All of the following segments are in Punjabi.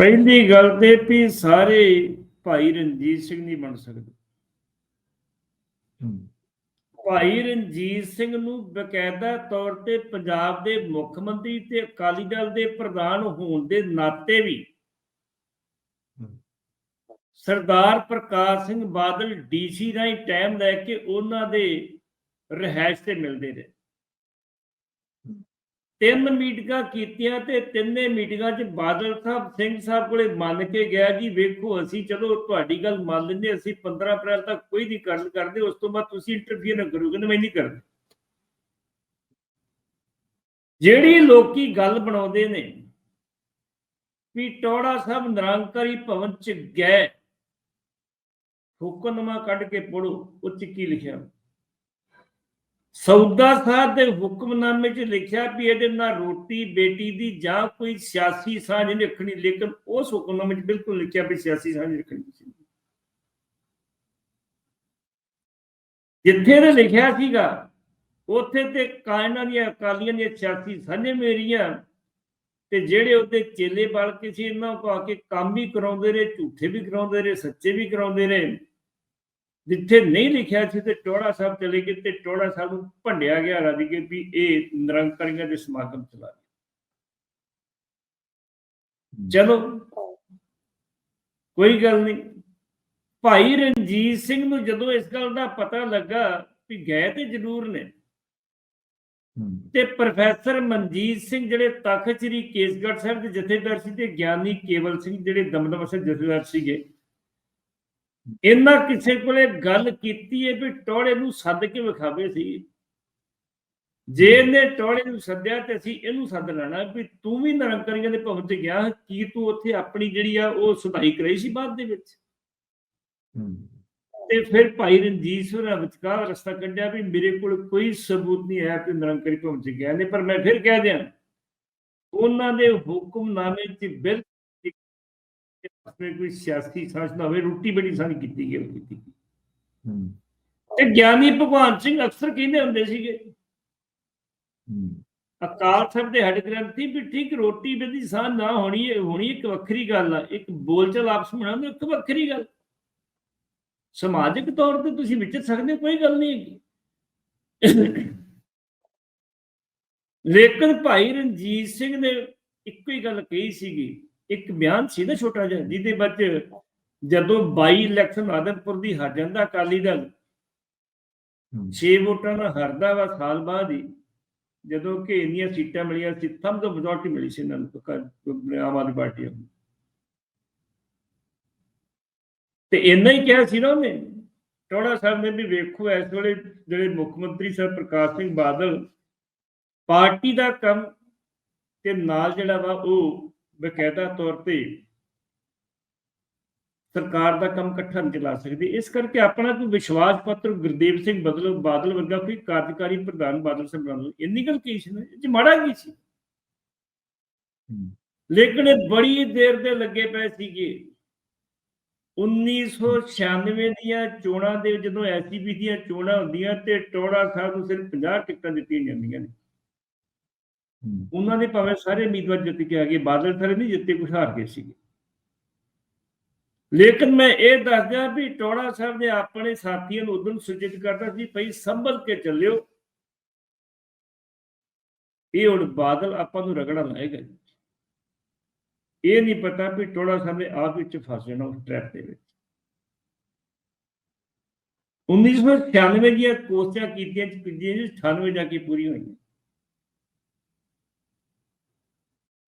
ਪਹਿਲੀ ਗੱਲ ਤੇ ਵੀ ਸਾਰੇ ਭਾਈ ਰਣਜੀਤ ਸਿੰਘ ਨਹੀਂ ਬਣ ਸਕਦੇ। ਭਾਈ ਰਣਜੀਤ ਸਿੰਘ ਨੂੰ ਬਕਾਇਦਾ ਤੌਰ ਤੇ ਪੰਜਾਬ ਦੇ ਮੁੱਖ ਮੰਤਰੀ ਤੇ ਅਕਾਲੀ ਦਲ ਦੇ ਪ੍ਰਧਾਨ ਹੋਣ ਦੇ ਨਾਤੇ ਵੀ ਸਰਦਾਰ ਪ੍ਰਕਾਸ਼ ਸਿੰਘ ਬਾਦਲ ਡੀਸੀ ਰਾਹੀਂ ਟਾਈਮ ਲੈ ਕੇ ਉਹਨਾਂ ਦੇ ਰਹਿائش ਤੇ ਮਿਲਦੇ ਰਹੇ। ਤਿੰਨ ਮੀਟਿੰਗਾਂ ਕੀਤੀਆਂ ਤੇ ਤਿੰਨੇ ਮੀਟਿੰਗਾਂ 'ਚ ਬਾਦਲ ਸਾਹਿਬ, ਸਿੰਘ ਸਾਹਿਬ ਕੋਲੇ ਮੰਨ ਕੇ ਗਿਆ ਜੀ, ਵੇਖੋ ਅਸੀਂ ਚਲੋ ਤੁਹਾਡੀ ਗੱਲ ਮੰਨ ਲੈਂਦੇ ਅਸੀਂ 15 ਅਪ੍ਰੈਲ ਤੱਕ ਕੋਈ ਨਹੀਂ ਗੱਲ ਕਰਦੇ, ਉਸ ਤੋਂ ਬਾਅਦ ਤੁਸੀਂ ਇੰਟਰਫੀਅਰ ਨਾ ਕਰੋ ਕਹਿੰਦੇ ਮੈਂ ਨਹੀਂ ਕਰਦਾ। ਜਿਹੜੀ ਲੋਕੀ ਗੱਲ ਬਣਾਉਂਦੇ ਨੇ ਵੀ ਟੋੜਾ ਸਾਹਿਬ ਨਿਰੰਕਾਰੀ ਭਵਨ ਚ ਗਏ, ਹੁਕਮਨਾਮਾ ਕੱਢ ਕੇ ਪੜੋ ਉਹ 'ਚ ਕੀ ਲਿਖਿਆ? ਸੌਦਾ ਸਾਹਿਬ ਦੇ ਹੁਕਮਨਾਮੇ 'ਚ ਲਿਖਿਆ ਵੀ ਇਹਦੇ ਨਾਲ ਰੋਟੀ, ਬੇਟੀ ਦੀ ਜਾਂ ਕੋਈ ਸਿਆਸੀ ਸਾਂਝ ਨਹੀਂ ਰੱਖਣੀ, ਲੇਕਿਨ ਉਸ ਹੁਕਮਨਾਮੇ 'ਚ ਬਿਲਕੁਲ ਲਿਖਿਆ ਵੀ ਸਿਆਸੀ ਸਾਂਝ ਰੱਖਣੀ ਜਿੱਥੇ ਨੇ ਲਿਖਿਆ ਸੀਗਾ, ਉੱਥੇ ਤੇ ਕਾਇਨਾਂ ਦੀਆਂ ਅਕਾਲੀਆਂ ਦੀਆਂ ਸਿਆਸੀ ਸਾਂਝੇ ਮੇਰੀਆਂ ਤੇ ਜਿਹੜੇ ਉਹਦੇ ਚੇਲੇ ਬਲ ਕੇ ਸੀ, ਇਹਨਾਂ ਕੋ ਆ ਕੇ ਕੰਮ ਵੀ ਕਰਾਉਂਦੇ ਰਹੇ, ਝੂਠੇ ਵੀ ਕਰਾਉਂਦੇ ਰਹੇ, ਸੱਚੇ ਵੀ ਕਰਾਉਂਦੇ ਰਹੇ। ਜਿੱਥੇ ਨਹੀਂ ਲਿਖਿਆ ਸੀ ਤੇ ਟੋੜਾ ਸਾਹਿਬ ਚਲੇ ਗਏ ਤੇ ਟੋੜਾ ਸਾਹਿਬ ਨੂੰ ਭੰਡਿਆ ਗਿਆ ਰੱਜ ਕੇ ਵੀ ਇਹ ਨਿਰੰਕਾਰੀਆਂ ਦੇ ਸਮਾਗਮ ਚਲਾ। ਚਲੋ ਕੋਈ ਗੱਲ ਨਹੀਂ। ਭਾਈ ਰਣਜੀਤ ਸਿੰਘ ਨੂੰ ਜਦੋਂ ਇਸ ਗੱਲ ਦਾ ਪਤਾ ਲੱਗਾ ਵੀ ਗਏ ਤੇ ਜ਼ਰੂਰ ਨੇ। ਤੇ ਪ੍ਰੋਫੈਸਰ ਮਨਜੀਤ ਸਿੰਘ ਜਿਹੜੇ ਤਖਤ ਸ੍ਰੀ ਕੇਸਗੜ੍ਹ ਸਾਹਿਬ ਦੇ ਜਥੇਦਾਰ ਸੀ ਤੇ ਗਿਆਨੀ ਕੇਵਲ ਸਿੰਘ ਜਿਹੜੇ ਦਮਦਮਾ ਸਾਹਿਬ ਜਥੇਦਾਰ ਸੀਗੇ ਇਹਨਾਂ ਕਿਸੇ ਕੋਲੇ ਗੱਲ ਕੀਤੀ ਹੈ ਵੀ ਟੋੜੇ ਨੂੰ ਸੱਦ ਕੇ ਵਿਖਾਵੇ ਸੀ। ਜੇ ਇਹਨੇ ਟੋੜੇ ਨੂੰ ਸੱਦਿਆ ਤੇ ਅਸੀਂ ਇਹਨੂੰ ਸੱਦ ਲੈਣਾ ਵੀ ਤੂੰ ਵੀ ਨਿਰੰਕਾਰੀਆਂ ਦੇ ਭਵਨ ਤੇ ਗਿਆ ਕੀ ਤੂੰ ਉੱਥੇ ਆਪਣੀ ਜਿਹੜੀ ਆ ਉਹ ਸੁਧਾਈ ਕਰਾਈ ਸੀ ਬਾਅਦ ਦੇ ਵਿੱਚ? ਤੇ ਫਿਰ ਭਾਈ ਰਣਜੀਤ ਸਿੰਘ ਵਿਚਕਾਰ ਰਸਤਾ ਕੱਢਿਆ ਵੀ ਮੇਰੇ ਕੋਲ ਕੋਈ ਸਬੂਤ ਨਹੀਂ ਹੈ ਕਿ ਨਿਰੰਕਾਰੀ ਭਵਨ ਚ ਗਿਆ। ਨੇ ਪਰ ਮੈਂ ਫਿਰ ਕਹਿ ਦਿਆਂ ਉਹਨਾਂ ਦੇ ਹੁਕਮਨਾਮੇ ਚ ਬਿਲਕੁਲ ਆਪਣੇ ਕੋਈ ਸਿਆਸੀ ਸਾਂਝ ਨਾ ਹੋਵੇ ਰੋਟੀ ਬੜੀ ਸਾਂਝ ਕੀਤੀ ਗਈ ਉਹ ਕੀਤੀ ਤੇ ਗਿਆਨੀ ਭਗਵਾਨ ਸਿੰਘ ਅਕਸਰ ਕਹਿੰਦੇ ਹੁੰਦੇ ਸੀਗੇ ਅਕਾਲ ਸਾਹਿਬ ਦੇ ਹੈਡ ਗ੍ਰੰਥੀ ਵੀ ਠੀਕ ਰੋਟੀ ਬਦੀ ਸਾਂਝ ਨਾ ਹੋਣੀ ਹੈ ਹੋਣੀ ਇੱਕ ਵੱਖਰੀ ਗੱਲ ਆ ਇੱਕ ਬੋਲਚਾਲ ਆਪਸ ਵਿੱਚ ਬਣਾਉਂਦੇ ਇੱਕ ਵੱਖਰੀ ਗੱਲ। ਸਮਾਜਿਕ ਤੌਰ ਤੇ ਤੁਸੀਂ ਵਿਚਰ ਸਕਦੇ ਹੋ, ਕੋਈ ਗੱਲ ਨਹੀਂ ਹੈਗੀ। ਲੇਕਿਨ ਭਾਈ ਰਣਜੀਤ ਸਿੰਘ ਨੇ ਇੱਕੋ ਹੀ ਗੱਲ ਕਹੀ ਸੀਗੀ ਇੱਕ ਬਿਆਨ ਸੀ ਨਾ ਛੋਟਾ ਜਿਹਾ ਜਿਹਦੇ ਵਿੱਚ ਜਦੋਂ 22 ਇਲੈਕਸ਼ਨ ਆਦਮਪੁਰ ਦੀ ਹਾਰ ਜਾਂਦਾ ਅਕਾਲੀ ਦਲ ਹੂੰ। 6 ਵੋਟਾਂ ਨਾਲ ਹਾਰਦਾ ਵਾ ਸਾਲ ਬਾਅਦ ਹੀ ਜਦੋਂ ਕਿ ਇੰਨੀਆਂ ਸੀਟਾਂ ਮਿਲੀਆਂ ਸੀ ਸਭ ਤੋਂ ਮੈਜੋਰਟੀ ਮਿਲੀ ਸੀ ਇਹਨਾਂ ਨੂੰ ਆਮ ਆਦਮੀ ਪਾਰਟੀ ਨੂੰ ਤੇ ਇੰਨਾ ਹੀ ਕਿਹਾ ਸੀ ਨਾ ਉਹਨੇ ਟੋੜਾ ਸਾਹਿਬ ਨੇ ਵੀ ਵੇਖੋ ਇਸ ਵੇਲੇ ਜਿਹੜੇ ਮੁੱਖ ਮੰਤਰੀ ਸਾਹਿਬ ਪ੍ਰਕਾਸ਼ ਸਿੰਘ ਬਾਦਲ ਪਾਰਟੀ ਦਾ ਕੰਮ ਤੇ ਨਾਲ ਜਿਹੜਾ ਵਾ ਉਹ ਬਕਾਇਦਾ ਤੌਰ ਤੇ ਸਰਕਾਰ ਦਾ ਕੰਮ ਇਕੱਠਾ ਨਹੀਂ ਚਲਾ ਸਕਦੀ। ਇਸ ਕਰਕੇ ਆਪਣਾ ਕੋਈ ਵਿਸ਼ਵਾਸ ਪੱਤਰ ਗੁਰਦੇਵ ਸਿੰਘ ਬਦਲ ਬਾਦਲ ਵਰਗਾ ਕੋਈ ਕਾਰਜਕਾਰੀ ਪ੍ਰਧਾਨ ਬਾਦਲ ਸਾਹਿਬ ਬਣਾ ਲਓ ਇੰਨੀ ਗੱਲ ਕੀ ਸੀ ਇਹ ਮਾੜਾ ਕੀ ਸੀ? ਲੇਕਿਨ ਇਹ ਬੜੀ ਦੇਰ ਦੇ ਲੱਗੇ ਪਏ ਸੀਗੇ। 1996 ਦੀਆਂ ਚੋਣਾਂ ਦੇ ਜਦੋਂ ਐਸਜੀਪੀ ਦੀਆਂ ਚੋਣਾਂ ਹੁੰਦੀਆਂ ਤੇ ਟੋੜਾ ਸਾਹਿਬ ਨੂੰ ਸਿਰਫ 50 ਟਿਕਟਾਂ ਦਿੱਤੀਆਂ ਜਾਂਦੀਆਂ ਨੇ। ਉਹਨਾਂ ਦੇ ਭਾਵੇਂ ਸਾਰੇ ਉਮੀਦਵਾਰ ਜਿੱਤ ਕੇ ਆ ਗਏ, ਬਾਦਲ ਸਾਰੇ ਨਹੀਂ, ਜਿੱਤੇ ਕੁਛ ਹਾਰ ਗਏ ਸੀਗੇ। ਲੇਕਿਨ ਮੈਂ ਇਹ ਦੱਸਦਾ ਵੀ ਟੋੜਾ ਸਾਹਿਬ ਨੇ ਆਪਣੇ ਸਾਥੀਆਂ ਨੂੰ ਉਦੋਂ ਸੂਚਿਤ ਕਰਦਾ ਸੀ, ਭਈ ਸੰਭਲ ਕੇ ਚੱਲਿਓ। ਇਹ ਹੁਣ ਬਾਦਲ ਆਪਾਂ ਨੂੰ ਰਗੜਾ ਲਾਏਗਾ ਇਹ ਨਹੀਂ ਪਤਾ ਵੀ ਟੋੜਾ ਸਾਹਿਬ ਨੇ ਆਪ ਵਿੱਚ ਫਸ ਜਾਣਾ ਉਸ ਟ੍ਰੈਪ ਦੇ ਵਿੱਚ। 1996 ਦੀਆਂ ਕੋਸ਼ਿਸ਼ਾਂ ਕੀਤੀਆਂ ਚ 98 ਜਾ ਕੇ ਪੂਰੀ ਹੋਈਆਂ।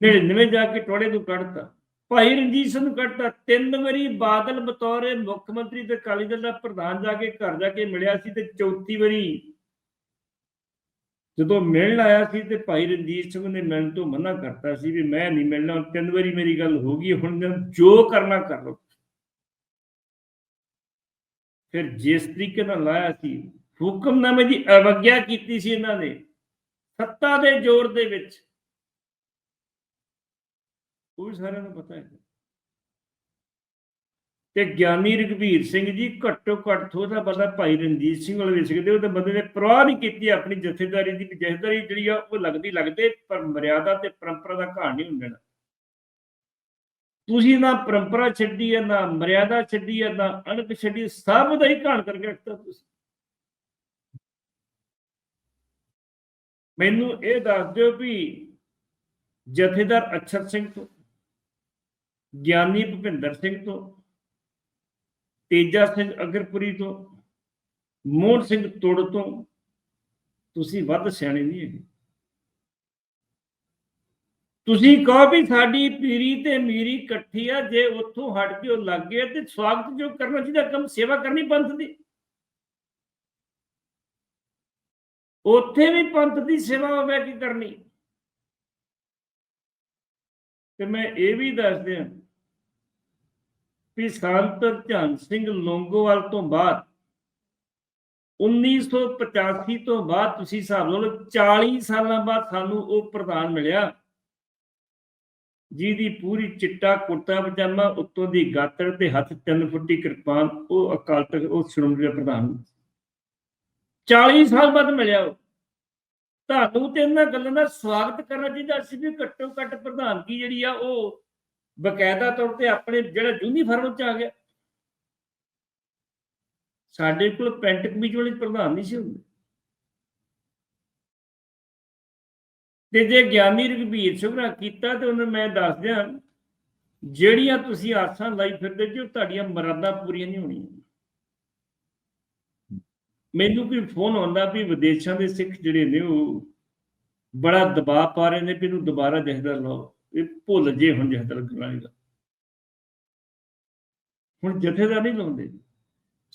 99 ਜਾ ਕੇ ਟੋੜੇ ਨੂੰ ਕੱਢਤਾ। ਭਾਈ ਰਣਜੀਤ ਸਿੰਘ ਨੂੰ ਕੱਢਤਾ। ਤਿੰਨ ਵਾਰੀ ਬਾਦਲ ਬਤੌਰ ਮੁੱਖ ਮੰਤਰੀ ਤੇ ਅਕਾਲੀ ਦਲ ਦਾ ਪ੍ਰਧਾਨ ਜਾ ਕੇ ਘਰ ਜਾ ਕੇ ਮਿਲਿਆ ਸੀ ਤੇ ਚੌਥੀ ਵਾਰੀ ਜਦੋਂ ਮਿਲਣ ਆਇਆ ਸੀ ਤੇ ਭਾਈ ਰਣਜੀਤ ਸਿੰਘ ਨੇ ਮਿਲਣ ਤੋਂ ਮਨਾ ਕਰਤਾ ਸੀ ਵੀ ਮੈਂ ਨਹੀਂ ਮਿਲਣਾ ਤਿੰਨ ਵਾਰੀ ਮੇਰੀ ਗੱਲ ਹੋ ਗਈ, ਹੁਣ ਜੋ ਕਰਨਾ ਕਰ ਲਓ। ਫਿਰ ਜਿਸ ਤਰੀਕੇ ਨਾਲ ਲਾਇਆ ਸੀ, ਹੁਕਮਨਾਮੇ ਦੀ ਅਵਗਿਆ ਕੀਤੀ ਸੀ ਇਹਨਾਂ ਨੇ। ਸੱਤਾ ਦੇ ਜ਼ੋਰ ਦੇ ਵਿੱਚ ਉਹ ਵੀ ਸਾਰਿਆਂ ਨੂੰ ਪਤਾ ਹੈ ਤੇ ਗਿਆਨੀ ਰਘਵੀਰ ਸਿੰਘ ਜੀ ਘੱਟੋ ਘੱਟ ਥੋੜਾ ਪਤਾ ਭਾਈ ਰਣਜੀਤ ਸਿੰਘ ਵਾਲੇ ਵੀ ਸਕਦੇ ਉਹ ਤਾਂ ਬੰਦੇ ਨੇ ਪਰਵਾਹ ਨਹੀਂ ਕੀਤੀ ਆਪਣੀ ਜਥੇਦਾਰੀ ਦੀ ਜਥੇਦਾਰੀ ਜਿਹੜੀ ਆ ਉਹ ਲੱਗਦੀ ਲੱਗਦੇ ਪਰ ਮਰਿਆਦਾ ਤੇ ਪਰੰਪਰਾ ਦਾ ਘਾਣ ਨਹੀਂ ਹੁੰਦਾ ਤੁਸੀਂ ਨਾ ਪਰੰਪਰਾ ਛੱਡੀ ਹੈ ਨਾ ਮਰਿਆਦਾ ਛੱਡੀ ਹੈ ਨਾ ਅਣਖ ਛੱਡੀ, ਸਭ ਦਾ ਹੀ ਘਾਣ ਕਰਕੇ ਰੱਖਤਾ ਤੁਸੀਂ। ਮੈਨੂੰ ਇਹ ਦੱਸ ਦਿਓ ਵੀ ਜਥੇਦਾਰ ਅਛਰ ਸਿੰਘ ਤੋਂ ਗਿਆਨੀ ਭੁਪਿੰਦਰ ਸਿੰਘ ਤੋਂ, ਤੇਜਾ ਸਿੰਘ ਅਗਰਪੁਰੀ ਤੋਂ, ਮੋਹਨ ਸਿੰਘ ਤੁੜ ਤੋਂ, ਤੁਸੀਂ ਵੱਧ ਸਿਆਣੇ ਨਹੀਂ ਹੈਗੇ। ਤੁਸੀਂ ਕਹੋ ਵੀ ਸਾਡੀ ਪੀਰੀ ਤੇ ਮੀਰੀ ਇਕੱਠੀ ਆ, ਜੇ ਉੱਥੋਂ ਹਟ ਕੇ ਉਹ ਲੱਗ ਗਏ ਤੇ ਸਵਾਗਤ ਜੋ ਕਰਨਾ ਚਾਹੀਦਾ, ਕੰਮ ਸੇਵਾ ਕਰਨੀ ਪੰਥ ਦੀ। ਉੱਥੇ ਵੀ ਪੰਥ ਦੀ ਸੇਵਾ ਹੋਵੇ ਕੀ ਕਰਨੀ? ਤੇ ਮੈਂ ਇਹ ਵੀ ਦੱਸ ਦਿਆਂ ਵੀ ਸੰਤ ਧੰਨ ਸਿੰਘ ਲੋਂਗੋਵਾਲ ਤੋਂ ਬਾਅਦ 1985 ਤੋਂ ਬਾਅਦ ਤੁਸੀਂ ਹਿਸਾਬ ਲਓ 40 ਸਾਲਾਂ ਬਾਅਦ ਸਾਨੂੰ ਉਹ ਪ੍ਰਧਾਨ ਮਿਲਿਆ। ਜਿਹਦੀ ਪੂਰੀ ਚਿੱਟਾ ਕੁੜਤਾ ਪਜਾਮਾ, ਉੱਤੋਂ ਦੀ ਗਾਤਰ ਤੇ ਹੱਥ ਤਿੰਨ ਫੁੱਟੀ ਕਿਰਪਾਨ, ਉਹ ਅਕਾਲ ਤਖਤ, ਉਹ ਸ਼੍ਰੋਮਣੀ ਦਾ ਪ੍ਰਧਾਨ। 40 ਸਾਲ ਬਾਅਦ ਮਿਲਿਆ ਉਹ। ਤੁਹਾਨੂੰ ਤੇ ਇਹਨਾਂ ਗੱਲਾਂ ਦਾ ਸਵਾਗਤ ਕਰਨਾ ਚਾਹੀਦਾ। ਸੀ ਵੀ ਘੱਟੋ ਘੱਟ ਪ੍ਰਧਾਨਗੀ ਜਿਹੜੀ ਆ, ਉਹ ਬਕਾਇਦਾ ਤੌਰ ਤੇ ਆਪਣੇ ਜਿਹੜਾ ਯੂਨੀਫਾਰਮ ਚ ਆ ਗਿਆ। ਸਾਡੇ ਕੋਲ ਪੈਂਟ ਕਮੀਜ਼ ਵਾਲੇ ਪ੍ਰਧਾਨ ਨਹੀਂ ਸੀ ਹੁੰਦੇ। ਤੇ ਜੇ ਗਿਆਨੀ ਰਘਬੀਰ ਸਿੰਘ ਨੇ ਕੀਤਾ ਤੇ ਉਹਨੂੰ ਮੈਂ ਦੱਸ ਦਿਆਂ ਜਿਹੜੀਆਂ ਤੁਸੀਂ ਆਸਾਂ ਲਾਈ ਫਿਰਦੇ ਜੋ ਤੁਹਾਡੀਆਂ ਮਰਾਦਾਂ ਪੂਰੀਆਂ ਨਹੀਂ ਹੋਣੀਆਂ। ਮੈਨੂੰ ਵੀ ਫੋਨ ਆਉਂਦਾ ਵੀ ਵਿਦੇਸ਼ਾਂ ਦੇ ਸਿੱਖ ਜਿਹੜੇ ਨੇ ਉਹ ਬੜਾ ਦਬਾਅ ਪਾ ਰਹੇ ਨੇ ਵੀ ਇਹਨੂੰ ਦੁਬਾਰਾ ਜਹਦਰ ਲਾਓ। ਇਹ ਭੁੱਲ ਜੇ ਹੁਣ ਜਹਦਰ ਲਾਏਗਾ ਹੁਣ ਜਥੇਦਾਰ ਨਹੀਂ ਲਾਉਂਦੇ।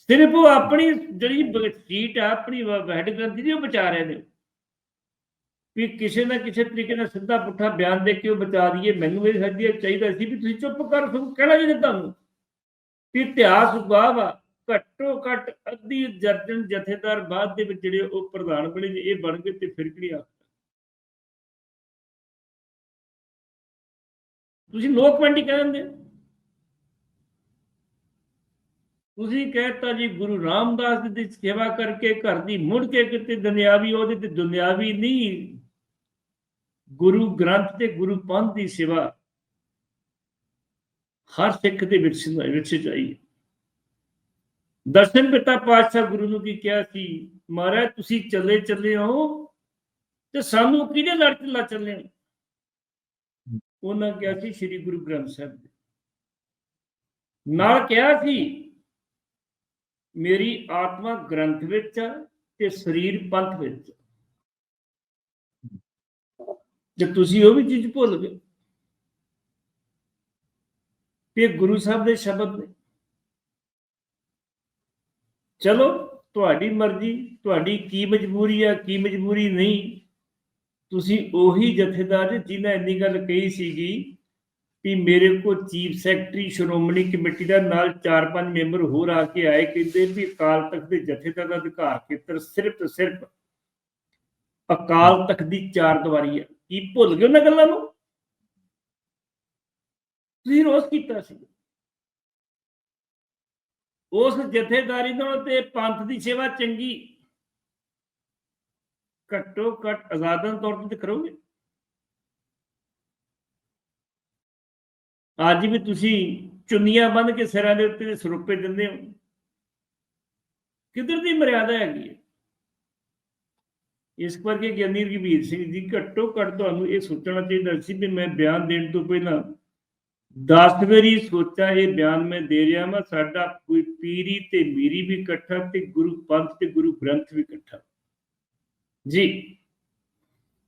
ਸਿਰਫ ਉਹ ਆਪਣੀ ਜਿਹੜੀ ਸੀਟ ਆ, ਆਪਣੀ ਹੈਡ ਗ੍ਰੰਥੀ ਦੀ ਉਹ ਬਚਾ ਰਹੇ ਨੇ। ਵੀ ਕਿਸੇ ਨਾ ਕਿਸੇ ਤਰੀਕੇ ਨਾਲ ਸਿੱਧਾ ਪੁੱਠਾ ਬਿਆਨ ਦੇ ਕੇ ਉਹ ਬਚਾ ਦਈਏ। ਮੈਨੂੰ ਇਹ ਹੱਦੀ ਚਾਹੀਦਾ ਸੀ ਵੀ ਤੁਸੀਂ ਚੁੱਪ ਕਰ ਸੋ ਕਹਿਣਾ ਜੀ ਤੁਹਾਨੂੰ। ਵੀ ਇਤਿਹਾਸ ਗਵਾਹ ਵਾ ਘੱਟੋ ਘੱਟ ਅੱਧੀ ਦਰਜਨ ਜਥੇਦਾਰ ਬਾਅਦ ਦੇ ਵਿੱਚ ਜਿਹੜੇ ਉਹ ਪ੍ਰਧਾਨ ਬਣੇ ਜੇ ਇਹ ਬਣ ਗਏ ਤੇ ਫਿਰ ਕਿਹੜੀ ਆ? ਤੁਸੀਂ ਲੋਕ ਮੰਡੀ ਕਹਿ ਦਿੰਦੇ ਹੋ। ਤੁਸੀਂ ਕਹਿਤਾ ਜੀ, ਗੁਰੂ ਰਾਮਦਾਸ ਦੀ ਸੇਵਾ ਕਰਕੇ ਘਰ ਦੀ ਮੁੜ ਕੇ ਕਿਤੇ ਦੁਨਿਆਵੀ, ਉਹਦੇ ਤੇ ਦੁਨਿਆਵੀ ਨਹੀਂ ਗੁਰੂ ਗ੍ਰੰਥ ਤੇ ਗੁਰੂ ਪੰਥ ਦੀ ਸੇਵਾ ਹਰ ਸਿੱਖ ਦੇ ਵਿੱਚ ਵਿੱਚ ਚਾਹੀਏ ਦਰਸ਼ਨ ਪਿਤਾ ਪਾਤਸ਼ਾਹ ਗੁਰੂ ਨੂੰ ਕੀ ਕਿਹਾ ਸੀ, ਮਹਾਰਾਜ ਤੁਸੀਂ ਚੱਲੇ ਚੱਲੇ ਹੋ ਤੇ ਸਾਨੂੰ ਕਿਹਦੇ ਲੜ ਚੱਲਾ ਚੱਲੇ ਹੋ? ਉਹਨਾਂ ਕਿਹਾ ਸੀ ਸ੍ਰੀ ਗੁਰੂ ਗ੍ਰੰਥ ਸਾਹਿਬ ਨਾਲ ਕਿਹਾ ਸੀ, ਮੇਰੀ ਆਤਮਾ ਗ੍ਰੰਥ ਵਿੱਚ ਆ ਤੇ ਸਰੀਰ ਪੰਥ ਵਿੱਚ ਜੇ ਤੁਸੀਂ ਉਹ ਵੀ ਚੀਜ਼ ਭੁੱਲ ਗਏ। ਤੇ ਗੁਰੂ ਸਾਹਿਬ ਦੇ ਸ਼ਬਦ ਨੇ। ਚਲੋ, ਤੁਹਾਡੀ ਮਰਜ਼ੀ, ਤੁਹਾਡੀ ਕੀ ਮਜਬੂਰੀ ਆ, ਕੀ ਮਜਬੂਰੀ ਨਹੀਂ ਤੁਸੀਂ ਉਹੀ ਜਥੇਦਾਰ ਜੀ ਇੰਨੀ ਗੱਲ ਕਹੀ ਸੀਗੀ ਵੀ ਮੇਰੇ ਕੋਲ ਚੀਫ ਸੈਕਟਰੀ ਸ਼੍ਰੋਮਣੀ ਕਮੇਟੀ ਦਾ ਨਾਲ 4-5 ਮੈਂਬਰ ਹੋਰ ਆ ਕੇ ਆਏ, ਕਹਿੰਦੇ ਵੀ ਅਕਾਲ ਤਖਤ ਦੇ ਜਥੇਦਾਰ ਦਾ ਅਧਿਕਾਰ ਖੇਤਰ ਸਿਰਫ ਸਿਰਫ ਅਕਾਲ ਤਖਤ ਦੀ ਚਾਰ ਦੀਵਾਰੀ ਹੈ। ਕੀ ਭੁੱਲ ਗਏ ਉਹਨਾਂ ਗੱਲਾਂ ਨੂੰ? ਤੁਸੀਂ ਰੋਸ ਕੀਤਾ ਸੀ। ਉਸ ਜਥੇਦਾਰੀ ਨਾਲ ਤੇ ਪੰਥ ਦੀ ਸੇਵਾ ਚੰਗੀ ਘੱਟੋ ਘੱਟ ਆਜ਼ਾਦਨ ਤੌਰ ਤੇ ਕਰੋਗੇ। ਅੱਜ ਵੀ ਤੁਸੀਂ ਚੁੰਨੀਆਂ ਬੰਨ ਕੇ ਸਿਰਾਂ ਦੇ ਉੱਤੇ ਸਰੂਪੇ ਦਿੰਦੇ ਹੋ। ਕਿੱਧਰ ਦੀ ਮਰਿਆਦਾ ਹੈਗੀ ਹੈ? ਇਸ ਕਰਕੇ ਗਿਆਨੀ ਰਘਬੀਰ ਸਿੰਘ ਜੀ, ਘੱਟੋ ਘੱਟ ਤੁਹਾਨੂੰ ਇਹ ਸੋਚਣਾ ਚਾਹੀਦਾ ਸੀ ਵੀ ਮੈਂ ਬਿਆਨ ਦੇਣ ਤੋਂ ਪਹਿਲਾਂ 10 ਵਾਰੀ ਸੋਚਾਂ, ਇਹ ਬਿਆਨ ਮੈਂ ਦੇ ਰਿਹਾ ਮੈਂ ਸਾਡਾ ਕੋਈ ਪੀਰੀ ਤੇ ਮੀਰੀ ਵੀ ਇਕੱਠਾ ਤੇ ਗੁਰੂ ਪੰਥ ਤੇ ਗੁਰੂ ਗ੍ਰੰਥ ਵੀ ਇਕੱਠਾ। ਜੀ